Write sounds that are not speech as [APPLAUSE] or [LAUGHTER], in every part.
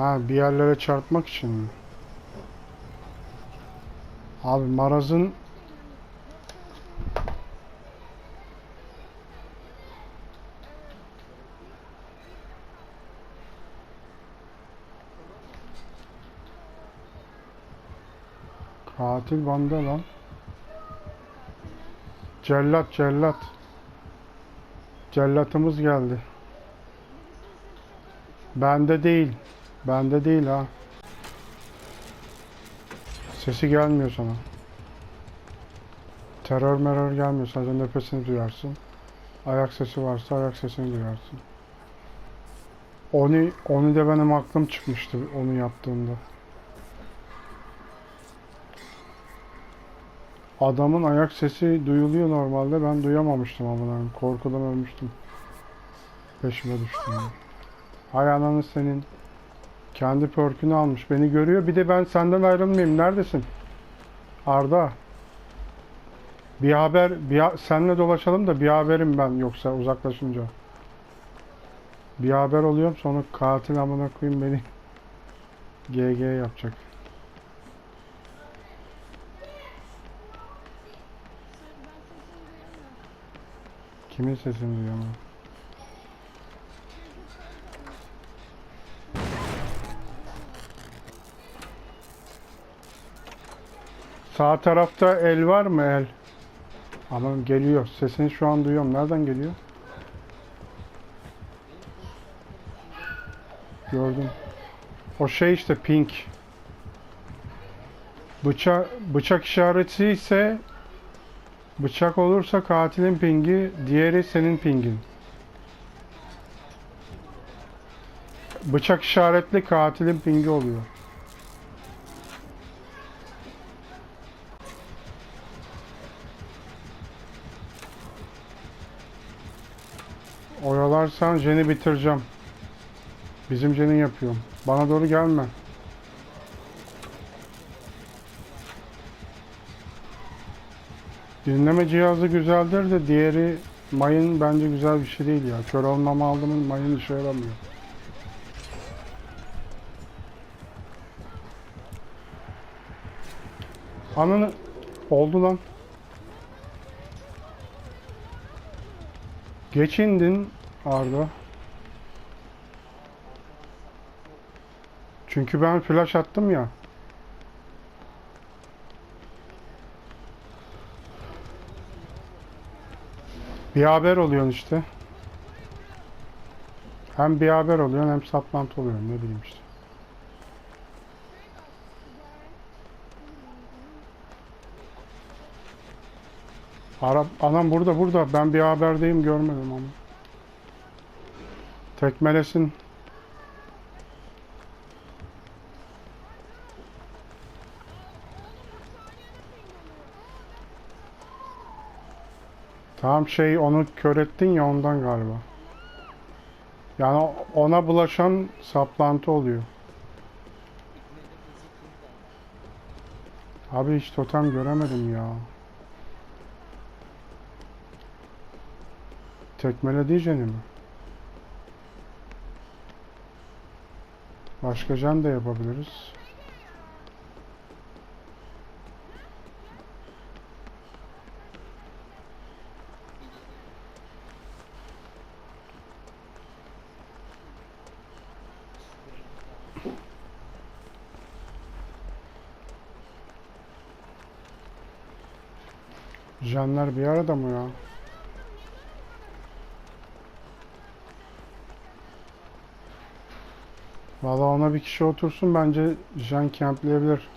Ha bir yerlere çarpmak için mi? Abi Maraz'ın Katil bende lan. Cellat cellat. Cellatımız geldi. Bende değil. Bende değil ha. Sesi gelmiyor sana. Terör merör gelmiyor. Sadece nefesini duyarsın. Ayak sesi varsa ayak sesini duyarsın. Onu, onu da benim aklım çıkmıştı onu yaptığımda. Adamın ayak sesi duyuluyor normalde. Ben duyamamıştım amına. Korkudan ölmüştüm. Peşime düştüm. Hay ananı senin. Kendi perkünü almış. Beni görüyor. Bir de ben senden ayrılmayayım. Neredesin? Arda. Bir haber, bir ha- senle dolaşalım da bir haberim ben yoksa uzaklaşınca. Bir haber oluyorum sonra katil amına koyayım beni [LAUGHS] GG yapacak. Kimin sesini duyuyorum? ben? Sağ tarafta el var mı el? Ama geliyor. Sesini şu an duyuyorum. Nereden geliyor? Gördüm. O şey işte pink. Bıçak bıçak işareti ise bıçak olursa katilin pingi, diğeri senin pingin. Bıçak işaretli katilin pingi oluyor. Oyalarsan Jen'i bitireceğim. Bizim Jen'i yapıyorum. Bana doğru gelme. Dinleme cihazı güzeldir de diğeri mayın bence güzel bir şey değil ya. Kör olmama aldımın mayın işe yaramıyor. Ananı oldu lan. Geç indin Arda. Çünkü ben flash attım ya. Bir haber oluyorsun işte. Hem bir haber oluyorsun hem saplantı oluyorsun ne bileyim işte. Arap, anam burada burada. Ben bir haberdeyim görmedim ama. Tekmelesin. Tamam şey onu kör ettin ya ondan galiba. Yani ona bulaşan saplantı oluyor. Abi hiç totem göremedim ya. Tekmele diyeceğini mi? Başka can da yapabiliriz. Canlar bir arada mı ya? Valla ona bir kişi otursun bence Jan campleyebilir.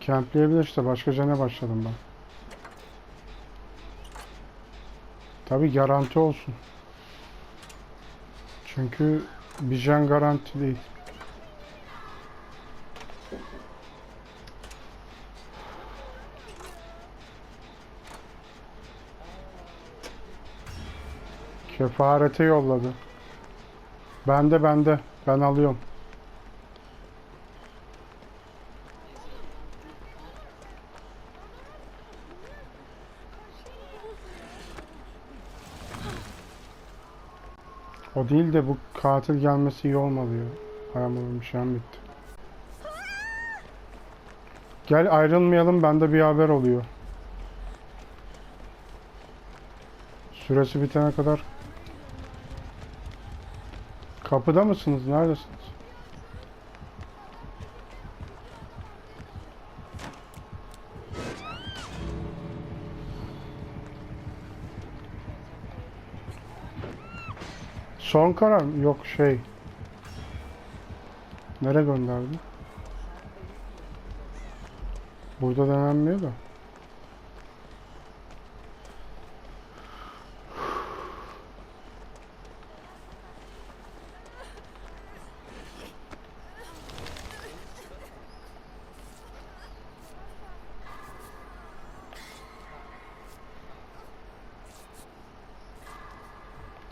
Campleyebilir işte başka Jan'a başladım ben. Tabi garanti olsun. Çünkü bir Jan garanti değil. Kefarete yolladı. Bende bende. Ben alıyorum. O değil de bu katil gelmesi iyi olmadı ya. Ayağımın şeyim bitti. Gel ayrılmayalım bende bir haber oluyor. Süresi bitene kadar Kapıda mısınız? Neredesiniz? Son karar mı? Yok şey. Nereye gönderdi? Burada denenmiyor da.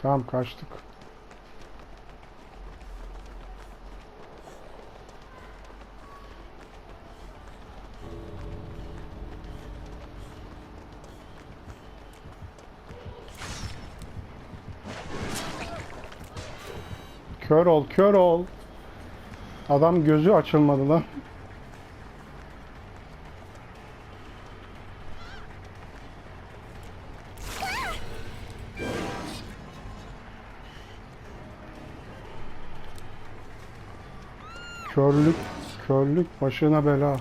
Tamam kaçtık. Kör ol, kör ol. Adam gözü açılmadı lan. Körlük, körlük başına bela.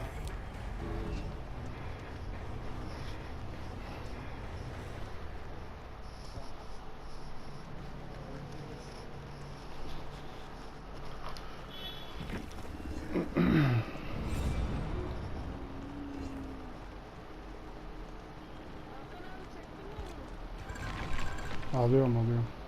Alıyorum alıyorum.